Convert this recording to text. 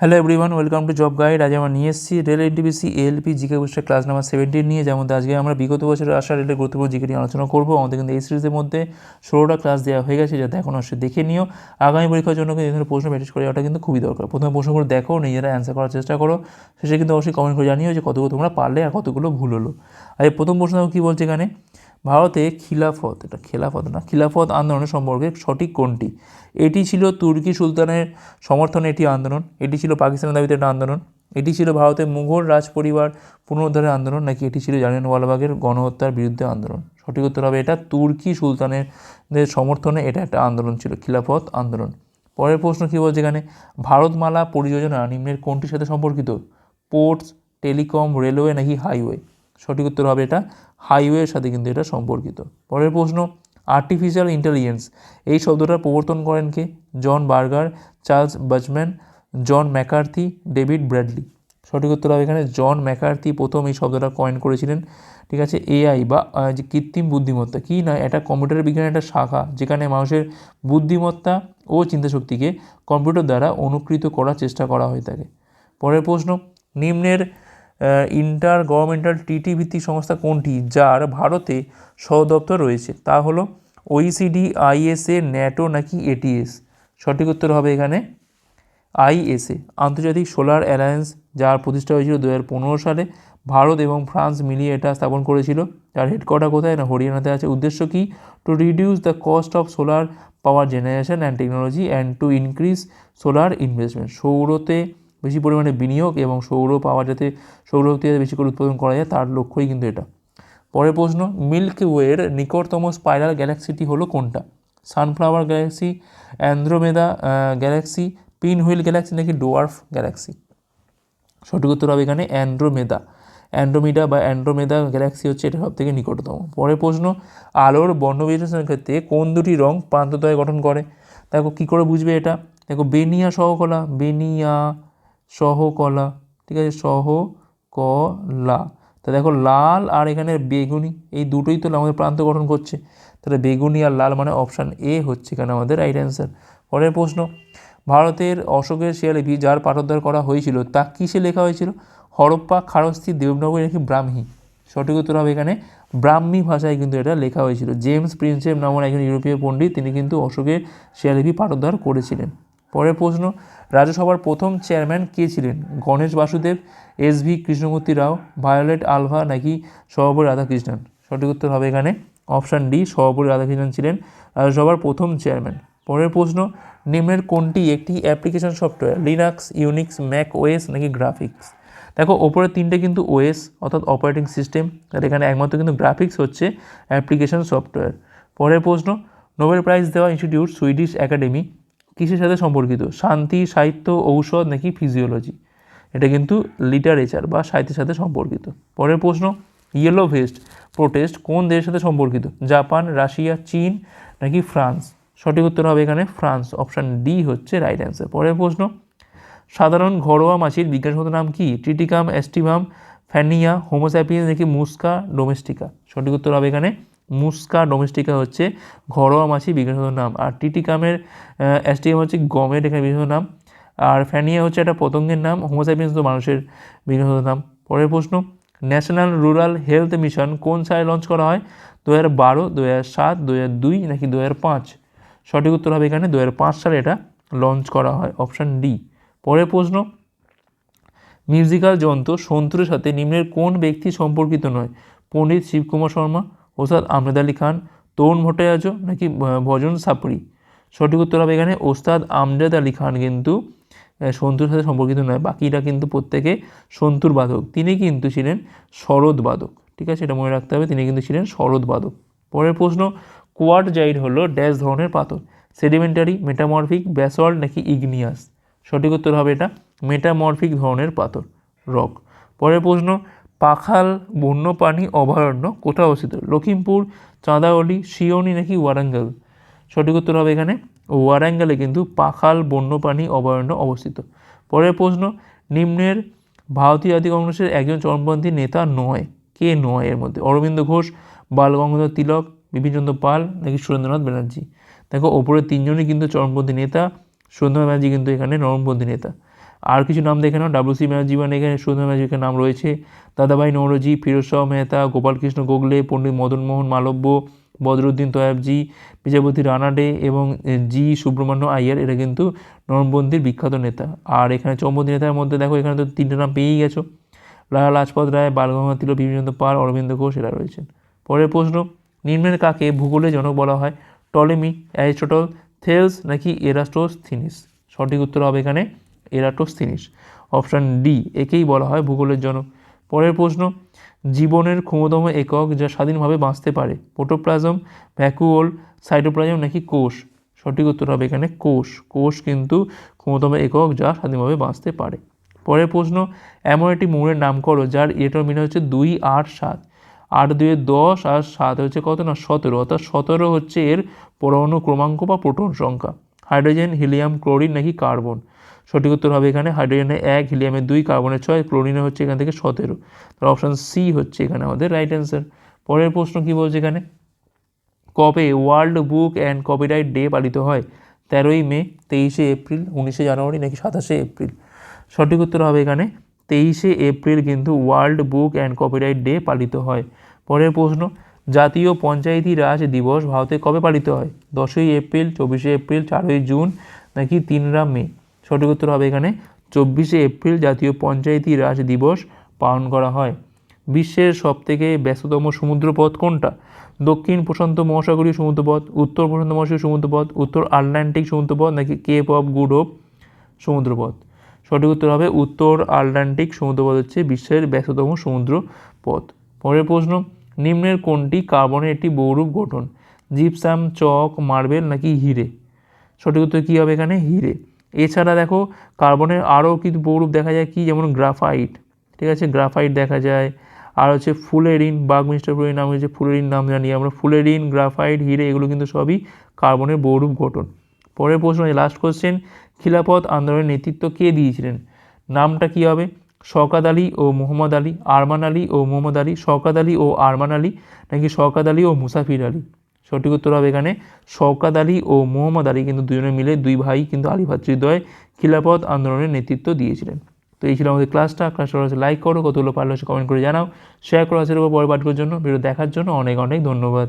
Hello everyone welcome to job guide আজ আমরা নিয়ে এসেছি রেল এনটিপিসি এএলপি জিকে কোর্সের ক্লাস নাম্বার সেভেন্টিন নিয়ে, যেমন আজকে আমরা বিগত বছরের আসা রেলের গুরুত্বপূর্ণ জিকে নিয়ে আলোচনা করব। আমাদের কিন্তু এই সিরিজের মধ্যে ষোলোটা ক্লাস দেওয়া হয়ে গেছে, যাতে এখন অবশ্যই দেখে নিও। আগামী পরীক্ষার জন্য কিন্তু ধরনের প্রশ্ন প্র্যাকটিস করে যাওয়াটা কিন্তু খুবই দরকার। প্রথমে প্রশ্নগুলো দেখো, নিজেরা অ্যান্সার করার চেষ্টা করো। শেষে কিন্তু অবশ্যই কমেন্ট করে জানিও যে কতগুলো তোমরা পারলে আর কতগুলো ভুল হলো। আর প্রথম প্রশ্ন কী বলছে এখানে? ভারতে খিলাফত, এটা খেলাফত না, খিলাফত আন্দোলনের সম্পর্কে সঠিক কোনটি? এটি ছিল তুর্কি সুলতানের সমর্থনে, এটি আন্দোলন। এটি ছিল পাকিস্তানের দাবিতে একটা আন্দোলন। এটি ছিল ভারতের মুঘল রাজ পরিবার পুনরুদ্ধারের আন্দোলন, নাকি এটি ছিল জালিয়ানওয়ালাবাগের গণহত্যার বিরুদ্ধে আন্দোলন? সঠিক উত্তর হবে এটা তুর্কি সুলতানের সমর্থনে এটা একটা আন্দোলন ছিল, খিলাফত আন্দোলন। পরের প্রশ্ন কী বলছে এখানে? ভারতমালা পরিযোজনা নিম্নের কোনটির সাথে সম্পর্কিত? পোর্টস, টেলিকম, রেলওয়ে, নাকি হাইওয়ে? সঠিক উত্তর হবে এটা হাইওয়ের সাথে কিন্তু এটা সম্পর্কিত। পরের প্রশ্ন আর্টিফিশিয়াল ইন্টেলিজেন্স এই শব্দটা প্রবর্তন করেন কে? John Berger, Charles Bachman John McCarthy, David Bradley. সঠিক উত্তর হবে এখানে জন ম্যাকার্থি প্রথম এই শব্দটা কয়েন করেছিলেন। ঠিক আছে এআই বা যে কৃত্রিম বুদ্ধিমত্তা, কী না, এটা কম্পিউটার বিজ্ঞানের একটা শাখা যেখানে মানুষের বুদ্ধিমত্তা ও চিন্তাশক্তিকে কম্পিউটার দ্বারা অনুকৃত করার চেষ্টা করা হয়ে থাকে। পরের প্রশ্ন, নিম্নের ইন্টার গভর্নমেন্টাল টিটি ভিত্তিক সংস্থা কোনটি? যার ভারতে সদপ্তর রয়েছে। তা হলো ওইসিডি আইএসএ ন্যাটো নাকি এটিএস সঠিক উত্তর হবে এখানে আইএসএ আন্তর্জাতিক সোলার অ্যালায়েন্স, যার প্রতিষ্ঠা হয়েছিল দু হাজার পনেরো সালে, ভারত এবং ফ্রান্স মিলিয়ে এটা স্থাপন করেছিল। যার হেডকোয়ার্টার কোথায়? না, হরিয়ানাতে আছে। উদ্দেশ্য কি? To reduce the cost of solar power generation and technology and to increase solar investment সৌরতে বেশি পরিমাণে বিনিয়োগ এবং সৌর পাওয়া যাতে সৌরশক্তি যাতে বেশি করে উৎপাদন করা যায় তার লক্ষ্যই কিন্তু এটা। পরের প্রশ্ন মিল্কি ওয়ের নিকটতম স্পাইরাল গ্যালাক্সিটি হলো কোনটা? Sunflower galaxy Andromeda galaxy pinwheel galaxy নাকি ডোয়ার্ফ গ্যালাক্সি সঠিক উত্তর হবে এখানে অ্যান্ড্রোমেদা অ্যান্ড্রোমিডা বা অ্যান্ড্রোমেদা গ্যালাক্সি হচ্ছে এটা সবথেকে নিকটতম। পরের প্রশ্ন, আলোর বর্ণবিশ্লেষণের ক্ষেত্রে কোন দুটি রং প্রান্তদ্বয় গঠন করে? দেখো কী করে বুঝবে এটা? দেখো বেনিয়া সহকলা, বেনিয়া সহকলা, ঠিক আছে? সহ ক লা তা দেখো লাল আর এখানে বেগুনি, এই দুটোই তো আমাদের প্রান্ত গঠন করছে। তাহলে বেগুনি আর লাল মানে অপশান এ হচ্ছে এখানে আমাদের রাইট অ্যান্সার পরের প্রশ্ন, ভারতের অশোকের শিলালিপি যার পাঠোদ্ধার করা হয়েছিল, তা কিসে লেখা হয়েছিল? হরপ্পা খারস্তি দেবনগরী নাকি ব্রাহ্মী? সঠিক উত্তর হবে এখানে ব্রাহ্মী ভাষায় কিন্তু এটা লেখা হয়েছিল। জেমস প্রিন্সেপ নামক একজন ইউরোপীয় পণ্ডিত, তিনি কিন্তু অশোকের শিলালিপি পাঠোদ্ধার করেছিলেন। পরের প্রশ্ন, রাজ্যসভার প্রথম চেয়ারম্যান কে ছিলেন? Ganesh Vasudev, S V Krishnamurthy Rao, violet Alva নাকি সভাপতি রাধাকৃষ্ণন? সঠিক উত্তর হবে এখানে অপশান ডি, সভাপতি রাধাকৃষ্ণন ছিলেন রাজ্যসভার প্রথম চেয়ারম্যান। পরের প্রশ্ন, নিম্নের কোনটি একটি application software? Linux, Unix, Mac OS নাকি গ্রাফিক্স? দেখো, ওপরের তিনটে কিন্তু ওএস, অর্থাৎ অপারেটিং সিস্টেম আর এখানে একমাত্র কিন্তু গ্রাফিক্স হচ্ছে অ্যাপ্লিকেশন সফটওয়্যার। পরের প্রশ্ন, নোবেল প্রাইজ দেওয়া ইনস্টিটিউট সুইডিশ একাডেমি কিসের সাথে সম্পর্কিত? শান্তি, সাহিত্য, ঔষধ নাকি ফিজিওলজি এটা কিন্তু লিটারেচার বা সাহিত্যের সাথে সম্পর্কিত। পরের প্রশ্ন ইয়েলো ভেস্ট প্রোটেস্ট কোন দেশের সাথে সম্পর্কিত? জাপান, রাশিয়া, চীন নাকি ফ্রান্স? সঠিক উত্তর হবে এখানে ফ্রান্স। অপশান ডি হচ্ছে রাইট অ্যান্সার পরের প্রশ্ন, সাধারণ ঘরোয়া মাছির বিজ্ঞানগত নাম কি? ট্রিটিকাম অ্যাস্টিভাম ফ্যানিয়া হোমোস্যাপিয়েন্স নাকি মুস্কা ডোমেস্টিকা সঠিক উত্তর হবে এখানে মুস্কা ডোমেস্টিকা হচ্ছে ঘরোয়া মাছি বিজ্ঞানগত নাম। আর টিটিকামের অ্যাস্টিকাম হচ্ছে গমের এখানে বিজ্ঞানগত নাম। আর ফ্যানিয়া হচ্ছে একটা পতঙ্গের নাম হোমোস্যাপিয়েন্স তো মানুষের বিজ্ঞানগত নাম। পরের প্রশ্ন ন্যাশনাল রুরাল হেলথ মিশন কোন সালে লঞ্চ করা হয়? দু হাজার বারো দু হাজার সাত দু হাজার দুই নাকি দু হাজার পাঁচ? সঠিক উত্তর হবে এখানে দু হাজার পাঁচ সালে এটা লঞ্চ করা হয় অপশান ডি পরের প্রশ্ন মিউজিক্যাল যন্ত্র সন্তুরের সাথে নিম্নের কোন ব্যক্তি সম্পর্কিত নয়? পণ্ডিত শিবকুমার শর্মা ওস্তাদ আমরেদ আলী খান, তরুণ ভট্টাচার্য নাকি ভজন সাপড়ি? সঠিক উত্তর হবে এখানে ওস্তাদ আমজাদ আলী খান কিন্তু সন্তুর সাথে সম্পর্কিত নয়, বাকিরা কিন্তু প্রত্যেকে সন্তুর বাদক। তিনি কিন্তু ছিলেন শরৎ বাদক, ঠিক আছে? এটা মনে রাখতে হবে, তিনি কিন্তু ছিলেন শরৎ বাদক। পরের প্রশ্ন কোয়ার্ট জাইড হলো ড্যাশ ধরনের পাথর? সেডিমেন্টারি, মেটামরফিক, ব্যাসল্ট নাকি ইগনিয়াস? সঠিক উত্তর হবে এটা, মেটামরফিক ধরনের পাথর, রক। পরের প্রশ্ন পাখাল, বন্যপ্রাণী, অভয়ারণ্য কোথায় অবস্থিত? লখিমপুর চাঁদাওলি শিওনি নাকি ওয়ারাঙ্গাল? সঠিক উত্তর হবে এখানে ওয়ারাঙ্গালে কিন্তু পাখাল, বন্যপ্রাণী, অভয়ারণ্য অবস্থিত। পরের প্রশ্ন, নিম্নের ভারতীয় জাতীয় কংগ্রেসের একজন চরমপন্থী নেতা নয়। কে নয় এর মধ্যে? অরবিন্দ ঘোষ, বাল গঙ্গাধর তিলক, বিপিনচন্দ্র পাল নাকি সুরেন্দ্রনাথ ব্যানার্জি? দেখো ওপরে তিনজনই কিন্তু চরমপন্থী নেতা, সুরেন্দ্রনাথ ব্যানার্জি কিন্তু এখানে নরমপন্থী নেতা। আর কিছু নাম দেখে নাও। ডাব্লিউসি ব্যানার্জি মানে এখানে সুন্দর ব্যানার্জির নাম রয়েছে। দাদাভাই নৌরজি ফিরোজ শাহ মেহতা, গোপালকৃষ্ণ গোগলে পণ্ডিত মদনমোহন মালব্য, বদরুদ্দিন তয়াবজি বিজয়পতি রানাডে এবং জি সুব্রহ্মণ্য আইয়ার। এরা কিন্তু নরমবন্দির বিখ্যাত নেতা। আর এখানে চৌম্বতী নেতার মধ্যে দেখো, এখানে তো তিনটে নাম পেয়েই গেছো। লালা লাজপত রায়, বালগঙ্গা তিলক বিবেকানন্দ পাল, অরবিন্দ ঘোষ এরা রয়েছেন। পরের প্রশ্ন নিম্নের কাকে ভূগোলে জনক বলা হয়? টলেমি অ্যারিস্টটল থেলস নাকি এরাস্টোস্থিনিস সঠিক উত্তর হবে এখানে এরাটোস্থিনিস। অপশান ডি, একেই বলা হয় ভূগোলের জনক। পরের প্রশ্ন, জীবনের ক্ষমতম একক যা স্বাধীনভাবে বাঁচতে পারে, প্রোটোপ্লাজম, ভ্যাকুওল, সাইটোপ্লাজম নাকি কোষ? সঠিক উত্তর হবে এখানে কোষ। কোষ কিন্তু ক্ষমতম একক যা স্বাধীনভাবে বাঁচতে পারে। পরের প্রশ্ন, এমন একটি মৌলের নাম করো যার ইলেকট্রন বিন্যাস হচ্ছে দুই আট সাত। আট দুয়ে দশ আর সাত হচ্ছে কত না, সতেরো। অর্থাৎ সতেরো হচ্ছে এর পরমাণু ক্রমাঙ্ক বা প্রোটন সংখ্যা। হাইড্রোজেন, হিলিয়াম, ক্লোরিন নাকি কার্বন? সঠিক উত্তর হবে এখানে হাইড্রোজেনের এক হিলিয়ামের দুই, কার্বনে ছয় ক্লোরিনের হচ্ছে এখান থেকে সতেরো। তাহলে অপশান সি হচ্ছে এখানে আমাদের রাইট অ্যান্সার পরের প্রশ্ন কী বলছে এখানে? কবে world book and copyright day পালিত হয়? তেরোই মে, তেইশে এপ্রিল, উনিশে জানুয়ারি নাকি সাতাশে এপ্রিল? সঠিক উত্তর হবে এখানে তেইশে এপ্রিল কিন্তু world book and copyright day পালিত হয়। পরের প্রশ্ন, জাতীয় পঞ্চায়েতি রাজ দিবস ভারতে কবে পালিত হয়? দশই এপ্রিল, চব্বিশে এপ্রিল, চারই জুন নাকি তিনরা মে? সঠিক উত্তর হবে এখানে, চব্বিশে এপ্রিল জাতীয় পঞ্চায়েতি রাজ দিবস পালন করা হয়। বিশ্বের সবথেকে ব্যস্ততম সমুদ্রপথ কোনটা? দক্ষিণ প্রশান্ত মহাসাগরীয় সমুদ্রপথ, উত্তর প্রশান্ত মহাসাগরীয় সমুদ্রপথ, উত্তর আটলান্টিক সমুদ্রপথ নাকি কেপ অফ গুড হোপ সমুদ্রপথ? সঠিক উত্তর হবে উত্তর আটলান্টিক সমুদ্রপথ হচ্ছে বিশ্বের ব্যস্ততম সমুদ্র পথ পরের প্রশ্ন, নিম্নের কোনটি কার্বনের একটি বহুরূপ গঠন? জিপসাম, চক, মার্বেল নাকি হিরে? সঠিক উত্তর কী হবে এখানে? হিরে। এছাড়া দেখো, কার্বনের আরও কিন্তু বহুরূপ দেখা যায় কি? যেমন গ্রাফাইট, ঠিক আছে? গ্রাফাইট দেখা যায়। আর হচ্ছে ফুলেরিন, বাঘ মিস্টার ফুলেরিন নাম হচ্ছে ফুলেরিন নাম জানি আমরা, ফুলেরিন, গ্রাফাইট, হিরে এগুলো কিন্তু সবই কার্বনের বহুরূপ গঠন পরের প্রশ্ন লাস্ট কোশ্চেন খিলাফত আন্দোলনের নেতৃত্ব কে দিয়েছিলেন? নামটা কী হবে? শওকাত আলী ও মোহাম্মদ আলী, আরমান আলী ও মোহাম্মদ আলী, শওকাত আলী ও আরমান আলী, নাকি শওকাত আলী ও মুসাফির আলী? সঠিক উত্তর হবে এখানে শওকাত আলী ও মোহাম্মদ আলী কিন্তু দুজনে মিলে দুই ভাই কিন্তু আলী ভাতৃদ্বয় খিলাফত আন্দোলনের নেতৃত্ব দিয়েছিলেন। তো এই ছিল আমাদের ক্লাসটা ক্লাসটা হচ্ছে লাইক করো, কতগুলো পারলে কমেন্ট করে জানাও। শেয়ার করো আছে পরে পাঠকের জন্য। ভিডিও দেখার জন্য অনেক অনেক ধন্যবাদ।